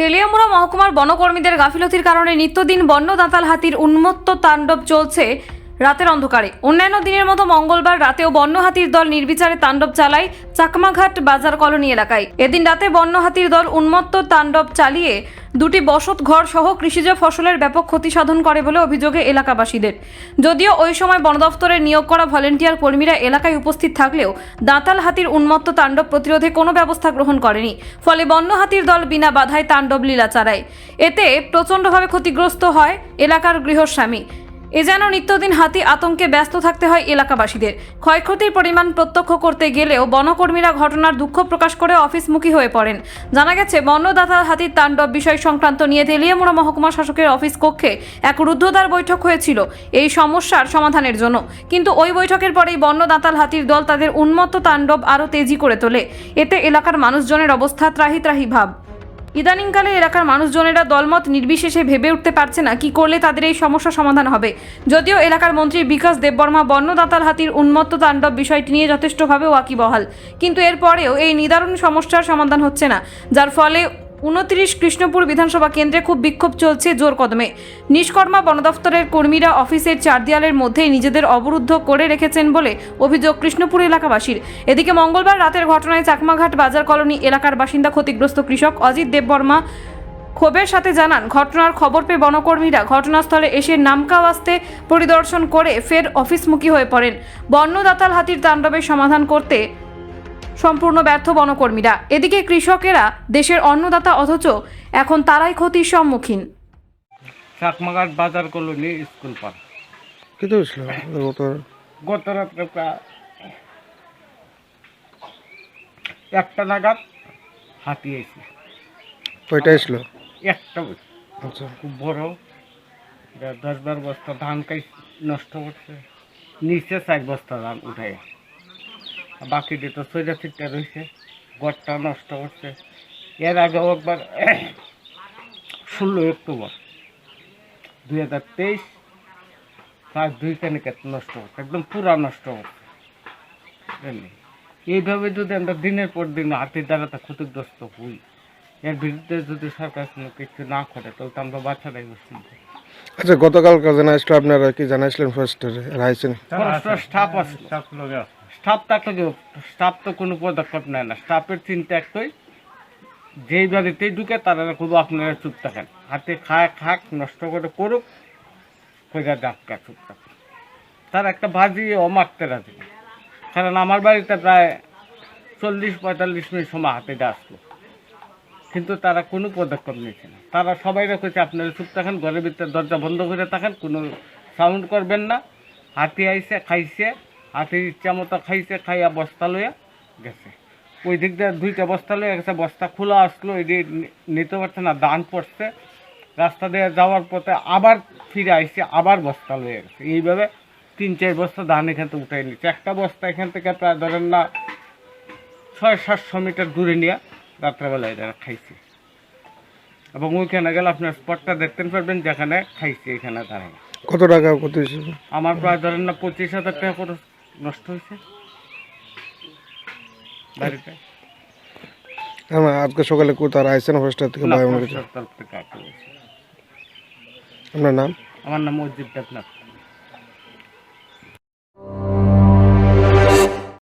তেলিয়ামুড়া মহকুমার বনকর্মীদের গাফিলতির কারণে নিত্যদিন বন্য দাঁতাল হাতির উন্মত্ত তাণ্ডব চলছে রাতের অন্ধকারে। অন্যান্য দিনের মতো মঙ্গলবার রাতেও বন্য হাতির দল নির্বিচারে তাণ্ডব চালায় চাকমাঘাট বাজার কলোনি এলাকায়। এদিন রাতে বন্য হাতির দল উন্মত্ত তাণ্ডব চালিয়ে দুটি বসত ঘর সহ কৃষিজ ফসলের ব্যাপক ক্ষতি সাধন করে বলে অভিযোগে এলাকাবাসীদের। যদিও ওই সময় বন দফতরের নিয়োগ করা ভলেন্টিয়ার কর্মীরা এলাকায় উপস্থিত থাকলেও দাঁতাল হাতির উন্মত্ত তাণ্ডব প্রতিরোধে কোনো ব্যবস্থা গ্রহণ করেনি। ফলে বন্য হাতির দল বিনা বাধায় তাণ্ডব লীলা চালায় এতে প্রচণ্ডভাবে ক্ষতিগ্রস্ত হয় এলাকার গৃহস্বামী। এ যেন নিত্যদিন হাতি আতঙ্কে ব্যস্ত থাকতে হয় এলাকাবাসীদের। ক্ষয়ক্ষতির পরিমাণ প্রত্যক্ষ করতে গেলেও বনকর্মীরা ঘটনার দুঃখ প্রকাশ করে অফিসমুখী হয়ে পড়েন। জানা গেছে বন্যদাতা হাতির তাণ্ডব বিষয় সংক্রান্ত নিয়ে তেলিয়ামুড়া মহকুমা শাসকের অফিস কক্ষে এক রুদ্ধদ্বার বৈঠক হয়েছিল। এই সমস্যার সমাধানের জন্য। কিন্তু ওই বৈঠকের পরেই বন্যদাতাল হাতির দল তাদের উন্মত্ত তাণ্ডব আরও তেজি করে তোলে। এতে এলাকার মানুষজনের অবস্থা ত্রাহি ত্রাহি ভাব। ইদানিংকালে এলাকার মানুষজনেরা দলমত নির্বিশেষে ভেবে উঠতে পারছে না কি করলে তাদের এই সমস্যা সমাধান হবে। যদিও এলাকার মন্ত্রী বিকাশ দেববর্মা বন্যদাতাল হাতির উন্মত্ত তাণ্ডব বিষয়টি নিয়ে যথেষ্টভাবে ওয়াকিবহাল। কিন্তু এরপরেও এই নিদারুণ সমস্যার সমাধান হচ্ছে না, যার ফলে উনত্রিশ কৃষ্ণপুর বিধানসভা কেন্দ্রে খুব বিক্ষোভ চলছে জোর কদমে। নিষ্কর্মা বন দফতরের কর্মীরা অফিসের চার দেয়ালের মধ্যেই নিজেদের অবরুদ্ধ করে রেখেছেন বলে অভিযোগ কৃষ্ণপুর এলাকাবাসীর। এদিকে মঙ্গলবার রাতের ঘটনায় চাকমাঘাট বাজার কলোনি এলাকার বাসিন্দা ক্ষতিগ্রস্ত কৃষক অজিত দেববর্মা ক্ষোভের সাথে জানান, ঘটনার খবর পেয়ে বনকর্মীরা ঘটনাস্থলে এসে নামকাওয়াস্তে পরিদর্শন করে ফের অফিসমুখী হয়ে পড়েন। বন্যদাতাল হাতির তাণ্ডবের সমাধান করতে সম্পূর্ণ ব্যর্থ বনকর্মীরা। এদিকে কৃষকেরা দেশের অন্নদাতা অথচ এখন তারাই ক্ষতির সম্মুখীন। চাকমাঘাট বাজার কলোনি স্কুল হয়েছিল গত? গত রাত্রে প্রায় একটা নাগাদ হাতি এসে। কয়টা এসলো একটা আচ্ছা। খুব বড়। দশ বারো বস্তা ধান কাই নষ্ট করছে। নিচে চার বস্তা ধান উঠাই বাকিটি তো সোজা চিটটা রয়েছে গড়টা নষ্ট হচ্ছে এর আগেও একবার ষোলো অক্টোবর দুই হাজার তেইশ প্রায় দুই কানিকা নষ্ট হচ্ছে একদম পুরা নষ্ট বুঝলি? এইভাবে যদি আমরা দিনের পর দিন হাতির দ্বারা তা ক্ষতিগ্রস্ত হই এর বিরুদ্ধে যদি সরকার কোনো কিছু না করে তাহলে তো আমরা বাচ্চারাই বুঝতে আচ্ছা গতকাল জানাইছিল আপনারা কি জানাইছিলেন ফার্স্টারে রাইছেন স্টাফ আসলো স্টাফ থাকলে স্টাফ তো কোনো পদক্ষেপ নেয় না। স্টাফের চিন্তা একটাই, যেই বাড়িতেই ঢুকে তারা খুব আপনারা চুপ থাকেন। হাতে খায় খাক, নষ্ট করে করুক, কইরা ডাক্কা চুপ থাকুক। তার একটা ভাজি ও মারতে রাজি। কারণ আমার বাড়িতে প্রায় চল্লিশ, পঁয়তাল্লিশ মিনিট সময় হাতে আসলো। কিন্তু তারা কোনো পদক্ষেপ নিচ্ছে না। তারা সবাই রেখেছে আপনারা চুপ থাকেন, ঘরের ভিতরে দরজা বন্ধ করে থাকেন, কোনো সাউন্ড করবেন না। হাতি আইসে খাইছে। হাতির ইচ্ছা মতো খাইছে খাইয়া বস্তা লইয়া গেছে। ওই দিক দিয়ে দুইটা বস্তা লইয়া গেছে বস্তা খোলা আসলো এটি নিতে পারছে না দান পড়ছে। রাস্তা দিয়ে যাওয়ার পথে আবার ফিরে আইছে আবার বস্তা লইয়া গেছে। এইভাবে তিন চার বস্তা ধান এখান থেকে উঠাই নিচ্ছে। একটা বস্তা এখান থেকে প্রায় ধরেন না ছয় সাতশো মিটার দূরে নিয়ে রাত্রেবেলায় এরা খাইছে। এবং ওইখানে গেলে আপনার স্পটটা দেখতে পারবেন যেখানে খাইছে এখানে দাঁড়ায় কত টাকা কত আমার প্রায় ধরেন না পঁচিশ হাজার টাকা করে নষ্ট হয়েছে? হ্যাঁ আজকে সকালে কোথায় আইসেন হোস্টেল থেকে ভাই তরফ থেকে। আপনার নাম? আমার নাম অজিত দেবনাথ।